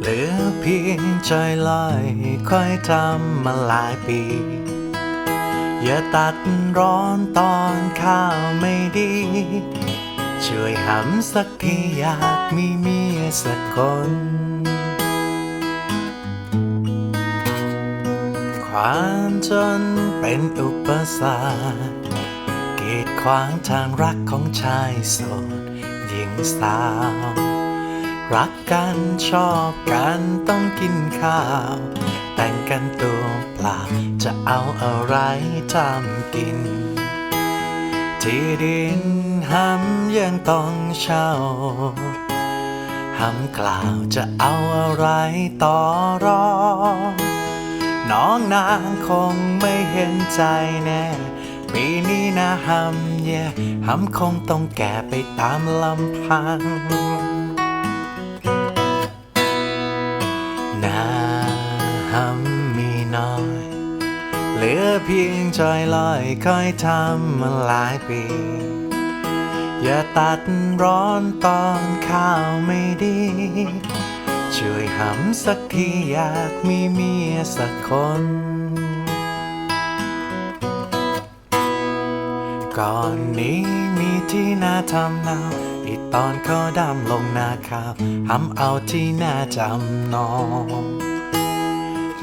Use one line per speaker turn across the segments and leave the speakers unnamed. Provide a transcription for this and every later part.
หรือเพียงใจลอยค่อยทำมาหลายปี อย่าตัดร้อนตอนข้าวไม่ดี ช่วยหำสักทีอยากมีเมียสักคนความจนเป็นอุปสรรคกีดขวางทางรักของชายโสดหญิงสาว รักกันชอบกันต้องกินข้าว แต่งกันตัวเปล่า จะเอาอะไรทำกิน ที่ดินหำยังต้องเช่าหำกล่าวจะเอาอะไรต่อรองน้องนางคงไม่เห็นใจแน่ปีนี้นะหำแย่หำคงต้องแก่ไปตามลำพัง พียงจอยลอยค่อยทำมาหลายปี อย่าตัดร้อนตอนข้าวไม่ดี ช่วยหำสักทีอยากมีเมียสักคน ก่อนนี้มีที่นาทำนาอีตอนเขาดำลงนาข้าวหำเอาที่นาจำนอง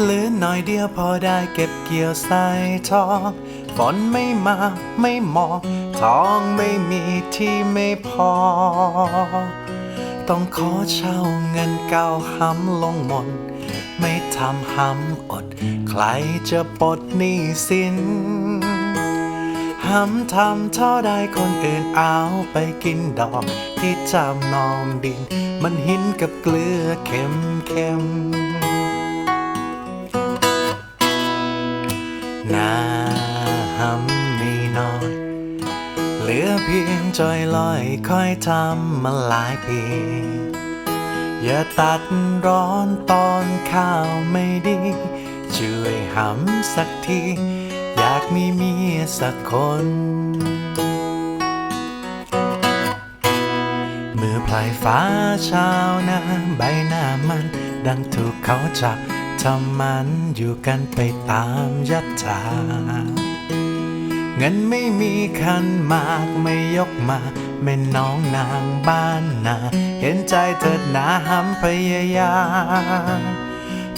เหลือหน่อยเดียวพอได้เก็บเกี่ยวใส่ทองฝนไม่มาไม่หมองทองไม่มีที่ไม่พอ ต้องขอเช่าเงินเก่าห้ำลงมน ไม่ทำห้ำอด ใครจะปลดหนี้สินห้ำทำเท่าใดคนอื่นเอาไปกินดอกที่จำนองดิน มันหินกับเกลือเค็มเค็ม นาห้ำมีน้อย เหลือเพียงจอยลอยค่อยทำมาหลายปี อย่าตัดร้อนตอนข้าวไม่ดี ช่วยหำสักที อยากมีเมียสักคนเมื่อพลายฟ้าเช้านาใบหน้ามัน ดังถูกเขาจับ ทำมันอยู่กันไปตามยัตถาเงินไม่มีคันมากไม่ยกมาแม่น้องนางบ้านนา เห็นใจเถิดหนาห้ำพยายาม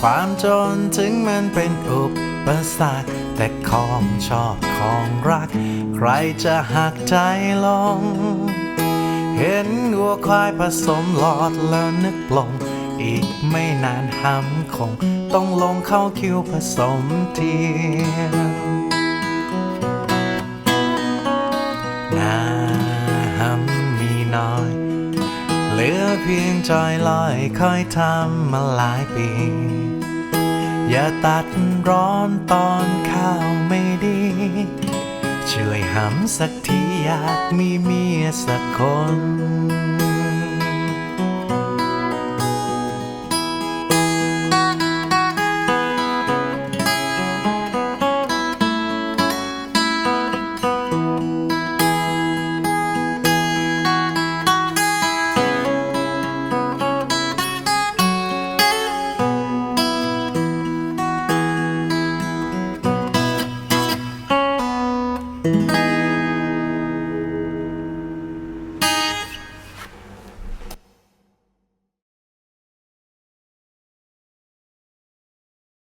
ความจนถึงมันเป็นอุปสรรคแต่ของชอบของรัก ใครจะหักใจลง เห็นวัวควายผสมหลอดแล้วนึกปลง อีกไม่นานหำคง ต้องลงเข้าคิวผสมเทียมนาหำมีน้อย เหลือเพียงจอยลอยค่อยทำมาหลายปี อย่าตัดร้อนตอนข้าวไม่ดีช่วยหำสักทีอยากมีเมียสักคน